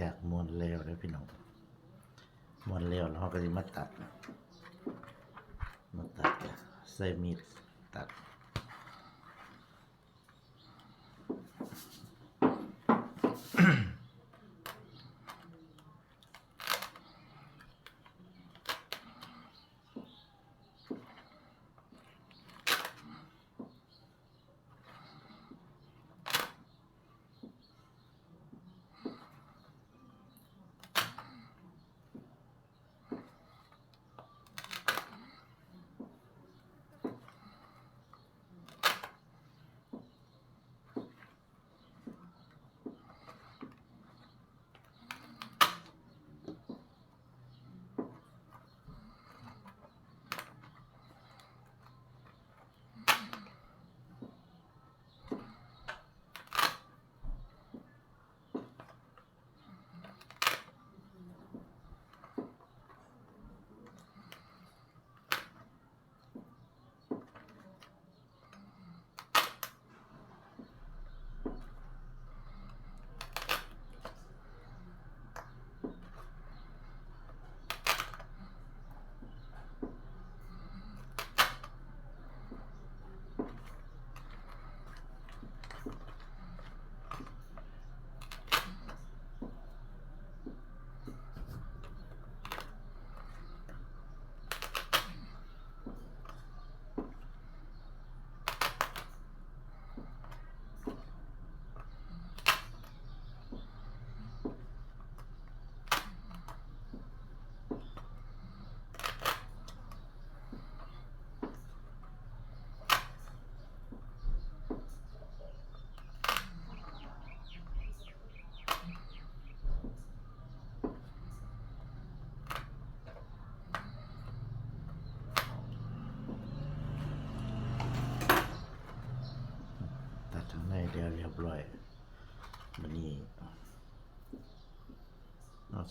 จากมวนแล้วแล้วพี่น้องมวนแล้วแล้วเราก็จะมาตัด มาตัดใส่มีดตัดตั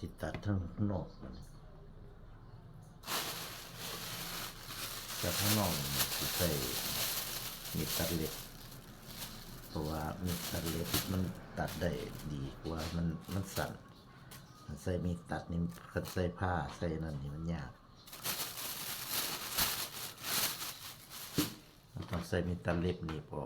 สิตัดทั้งนอกบัดนี้ตัดทั้งนอกนี่สิใส่มีดตัดเล็บเพราะว่ามีดตัดเล็บมันตัดได้ดีกว่ามันมันสั่นใส่มีดตัดนี่คันใส่ผ้าใส่นั่นนี่มันยากมันต้องใส่มีดตัดเล็บนี่พอ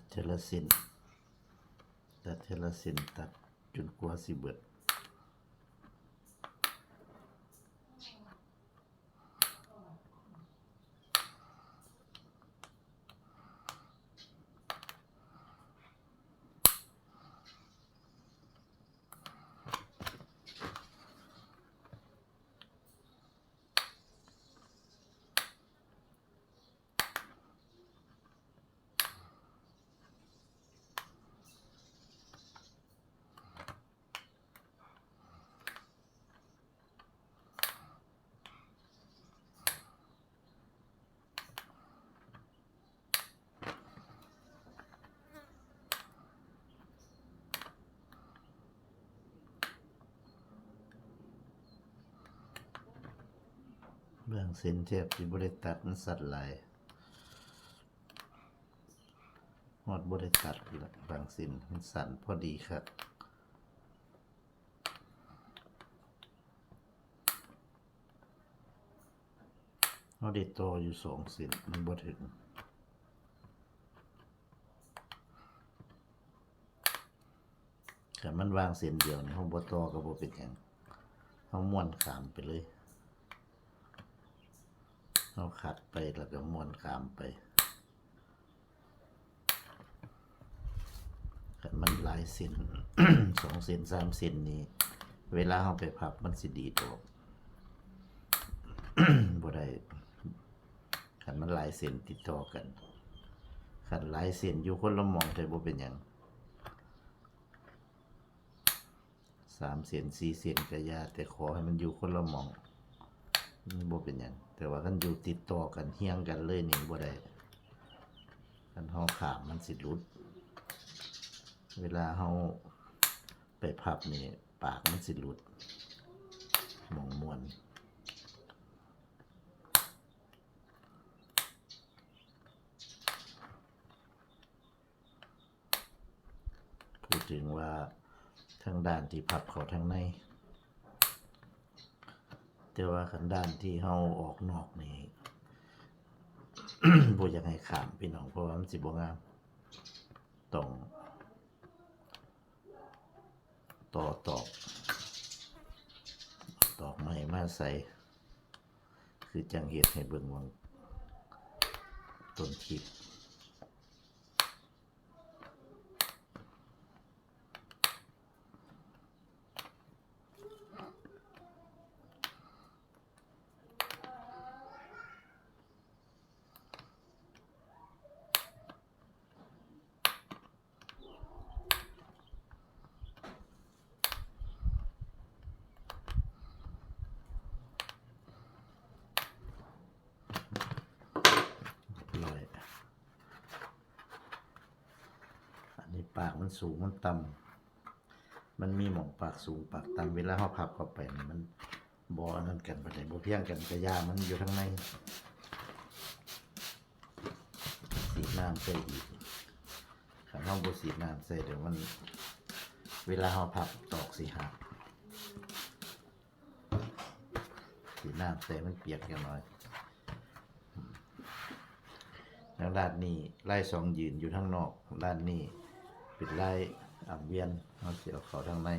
ตัดเทละสินตัดเทละสินตัดจนกว่าสิเบิด เรื่องเส้นเทียบที่บริตัดมันสัตว์หลายหอดบริตัดบางสินมันสั่นพอดีครับเราได้ต่ออยู่สองส้นมันบ่ถึงแต่มันวางเส้นเดียวนี่เขาบ่ต่อก็บ่เป็นหยังเขาม้วนขามไปเลย เขาขัดไปแล้วก็ม้วนขามไปแต่มันหลายเส้นสองเส้นสามเส้นนี้ เวลาเขาไปพับมันสิดีดออกบ่ได้ขันมันหลายเส้นติดต่อกันขันหลายเส้นอยู่คนละมองแต่บ่เป็นหยังสามเสียนสี่เสียนก็ยาแต่ขอให้มันอยู่คนละมองมันบ่เป็นหยัง แต่ว่าคันอยู่ติดต่อกันเฮียงกันเลยนี่บ่ได้คันเฮาขามมันสิหลุด เวลาเฮาไปพับนี่ปากมันสิหลุดมองมวนพูดถึงว่าทางด้านที่พับเขาทางใน แต่ว่าขันด้านที่เฮาออกนอกนี่บ่อยากให้ขามพี่น้องเพราะว่ามันสิบ่งามต้องต่อตอกตอกไม้มาใส่ คือจังเฮ็ดให้เบิ่งวังต้นทิพย์ ลอย อันนี้ปาก มันสูงมันต่ำมันมีหมองปากสูงปากต่ำเวลาเขาพับเข้าไปนี่มันบอนั่นกันไปเลยบอเพียงกันกระยามันอยู่ข้างในสีน้ำใส่อีกขันห้องบสีน้ำใส่เดี๋ยวมัน เวลาเขาพับตอกสีหักสีน้ำใส่มันเปียกกันหน่อยทางด้านนี้ไล่สองยืนอยู่ข้างนอกด้านนี้ ปิดไล่อ่างเวียนเอาเสียเขาทางใน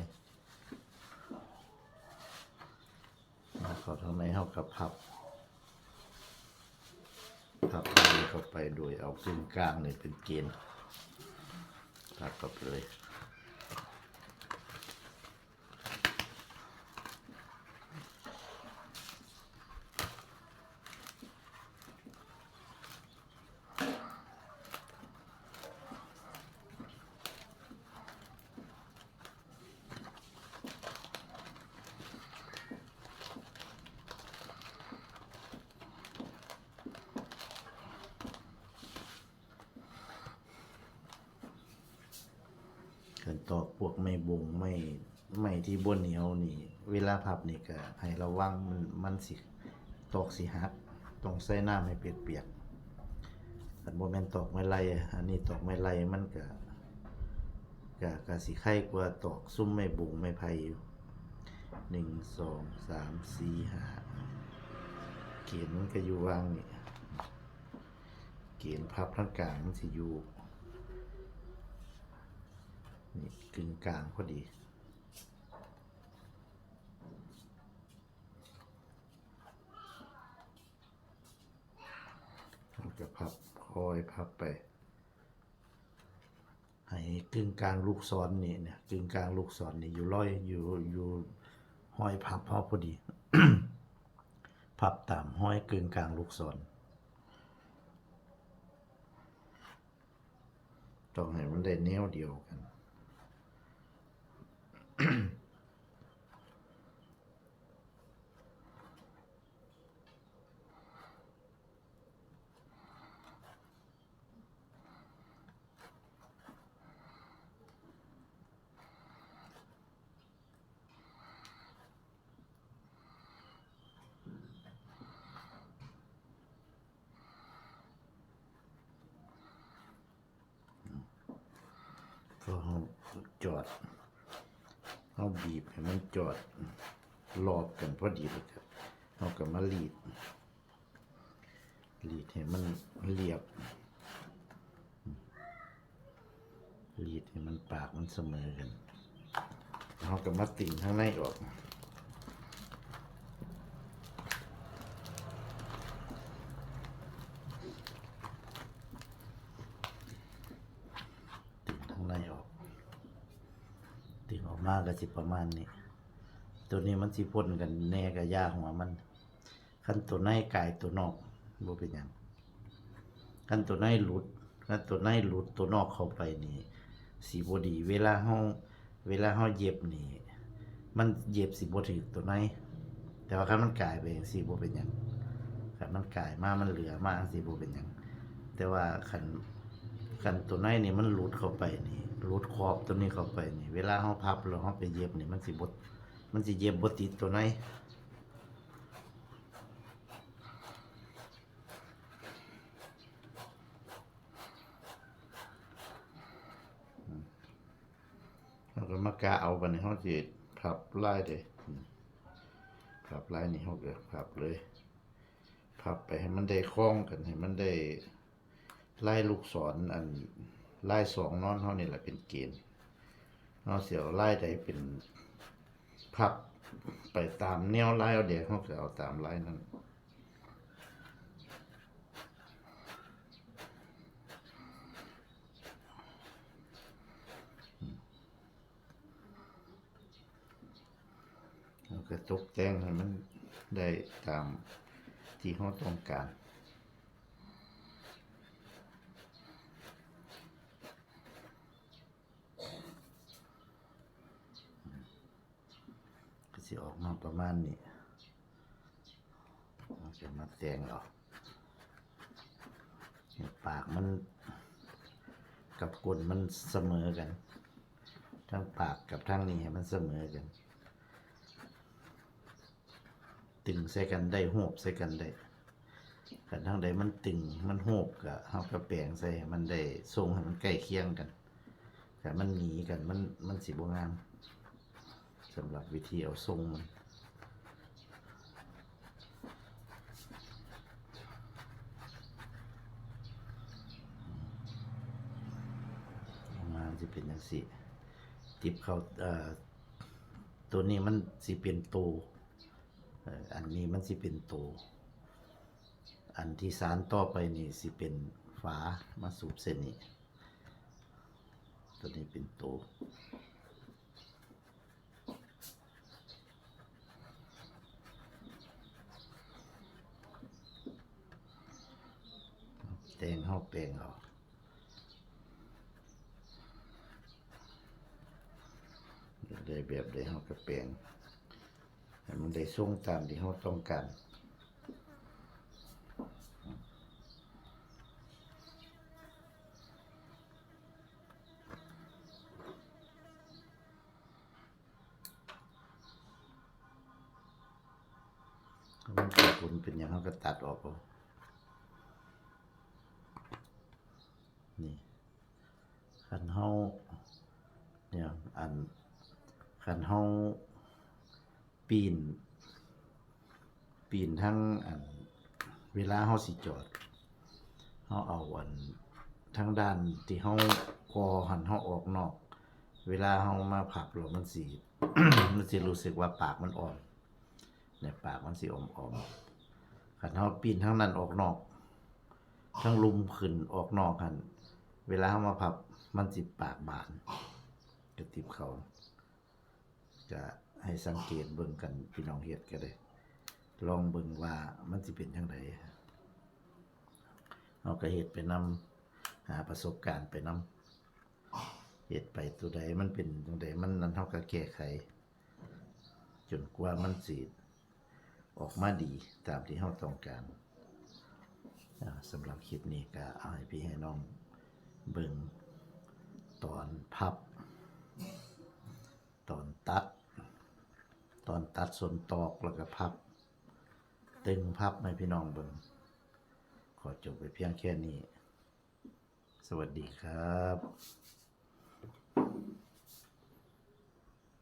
เอาเขาทางในเขากับพับพับไปเข้าไปโดยเอากึ่งกลางเนี่ยเป็นเกณฑ์ตัดกับเลย ตอกพวกไม่บงไม่ไม่ที่บนเหนียวนี่ เวลาพับนี่ก็ให้ระวังมันมันสิตอกสิหักต้องใส่น้ำให้เปียกๆอันบ่แม่นตอกไม้ไล่อันนี้ตอกไม้ไล่มันก็ก็ก็สิไข่กว่าตอกซุ้มไม่บงไม่ไผ่อยู่หนึ่งสองสามสี่ห้าเกณฑ์มันก็อยู่วางนี่เกณฑ์พับทั้งกลางมันสิอยู่ นี่กึ่งกลางพอดีมันก็พับคอยพับไป ให้กึ่งกลางลูกศรนนี่เนี่ยกึ่งกลางลูกศรนี่อยู่ร้อยอยู่อยู่ห้อยพับพอพอดี พับตามห้อยกึ่งกลางลูกศรต้องให้มันได้แนวเดียวกัน 嗯，最后叫了。 เอาบีบให้มันจอดรอบกันพอดีเลยครับเอาก็มารีดรีดให้มันเรียบรีดให้มันปากมันเสมอกันเอาก็มาติ่งข้างในออก ติ่งข้างในออก ติ่งออ ก็สิประมาณนี้ ตัวนี้มันสิพ่นกันแน่กับยาหัวมันขั้นตัวในกายตัวนอกบ่เป็นหยังขั้นตัวในหลุดขั้นตัวในหลุดตัวนอกเข้าไปนี่สีบดี เวลาเฮาเวลาเฮาเย็บนี่ มันเย็บสิบ่ถึกตัวในแต่ว่าคันมันกลายไปจังซี่บ่เป็นหยังคันมันกลายมามันเหลือมาจังซี่บ่เป็นหยังแต่ว่าคันคันตัวในนี่มันหลุดเข้าไปนี่ หลุดขอบตัวนี้เข้าไปนี่เวลาเฮาพับแล้วเฮาไปเย็บนี่มันสิบ่มันสิเย็บบ่ติดตัวในเราก็มากาเอาบัดนี้เฮาสิพับไลายเด้อืมพับไลายนี่เฮาก็พับเลยพับไปให้มันได้คล้องกันให้มันได้ไลายลูกศรอัน ไลายสองนอนเฮานี่แหละเป็นเกณฑ์เฮาสิเอาลายใดเป็นพับไปตามแนวไลายเอาเดี๋ยวเฮาก็เอาตามไลายนั้นแล้วก็ตกแต่งให้มันได้ตามที่เขาต้องการ ก็สิออกมา ประมาณนี้เราจะมาแต่งเออกปากมันกับกลมันเสมอกัน ทั้งปากกับทั้งนี้มันเสมอกัน ตึงใส่กันได้โหบใส่กันได้กันทั้งใดมันตึงมันโหบก็เฮาก็แปลงใส่มันได้ทรงให้มันใกล้เคียงกัน แต่มันหนีกันมันมันสิบ่งามสำหรับวิธีเอาทรงมันออกมา สิเป็นจังซี่ติบเขาเอ่อตัวนี้มันสิเป็นตัวอันนี้มันสิเป็นตัวอันที่สารต่อไปนี่สิเป็นฝามาสูบเส้นนี้ ตัวนี้เป็นตัวแตงเข้าแปลงเอาได้ แบบได้เขากระแปลงให้มันได้ส่งตามที่เราต้องการมันเป็นผลเป็นอย่างเขาก็ตัดออกเอานี่ขันเฮาเนี่ยอัน ขันเฮาปีน ปีนทั้งอันเวลาเฮาสิจอดเฮาเอาอันทั้งด้านที่เฮากอหันเฮาออกนอก เวลาเฮามาผับหรอมันสิมันสิรู้สึกว่าปากมันอ่อนเนี่ยปากมันสิอมอมๆคันเฮาปีนทั้งนั้นออกนอก ทั้งลุมขึ้นออกนอกหัน เวลาเฮามาผับมันสิปากบานกระติบเขา จะให้สังเกตเบิ่งกันพี่น้องเฮ็ดก็ได้ลองเบิ่งว่ามันสิเป็นจังไดเอาก็เฮ็ดไปนำหาประสบการณ์ไปนำเฮ็ดไปตัวใดมันเป็นจังไดมันนั้นเฮาก็แก้ไข จนกว่ามันสิออกมาดีตามที่เฮาต้องการสำหรับคลิปนี้ก็เอาให้พี่ให้น้องเบิ่งตอนพับ ตอนตัด ตอนตัดส่วนตอกแล้วก็พับ ตึงพับไหมพี่น้องเบิงขอจบไปเพียงแค่นี้ สวัสดีครับ